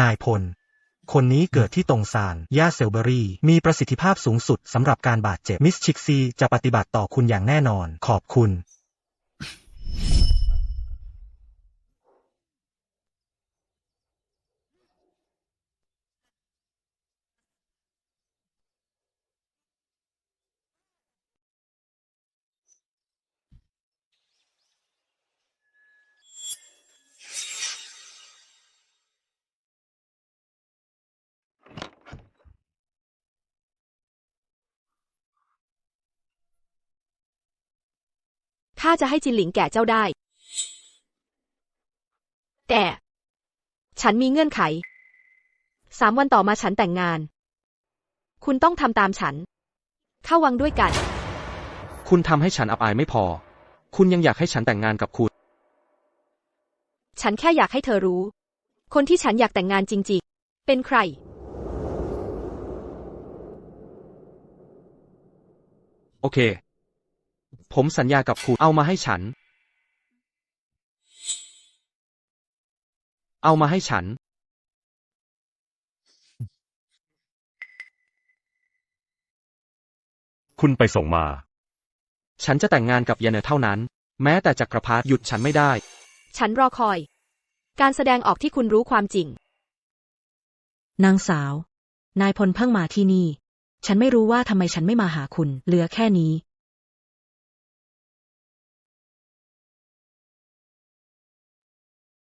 นายพล คนนี้เกิดที่ตรงซานย่าเซลเบอรี่ มีประสิทธิภาพสูงสุดสำหรับการบาดเจ็บ มิสชิกซีจะปฏิบัติต่อคุณอย่างแน่นอน ขอบคุณ ข้าจะให้จินหลิงแก่เจ้าได้ แต่ ฉันมีเงื่อนไข สามวันต่อมาฉันแต่งงาน คุณต้องทำตามฉัน เข้าวังด้วยกัน คุณทำให้ฉันอับอายไม่พอ คุณยังอยากให้ฉันแต่งงานกับคุณ ฉันแค่อยากให้เธอรู้ คนที่ฉันอยากแต่งงานจริงๆ เป็นใคร โอเค ผมสัญญากับคุณเอามาให้ฉัน เอามาให้ฉัน คุณไปส่งมา ฉันจะแต่งงานกับเยเนเท่านั้น แม้แต่จักรพรรดิหยุดฉันไม่ได้ ฉันรอคอย การแสดงออกที่คุณรู้ความจริง นางสาว นายพลเพิ่งมาที่นี่ ฉันไม่รู้ว่าทำไมฉันไม่มาหาคุณ เหลือแค่นี้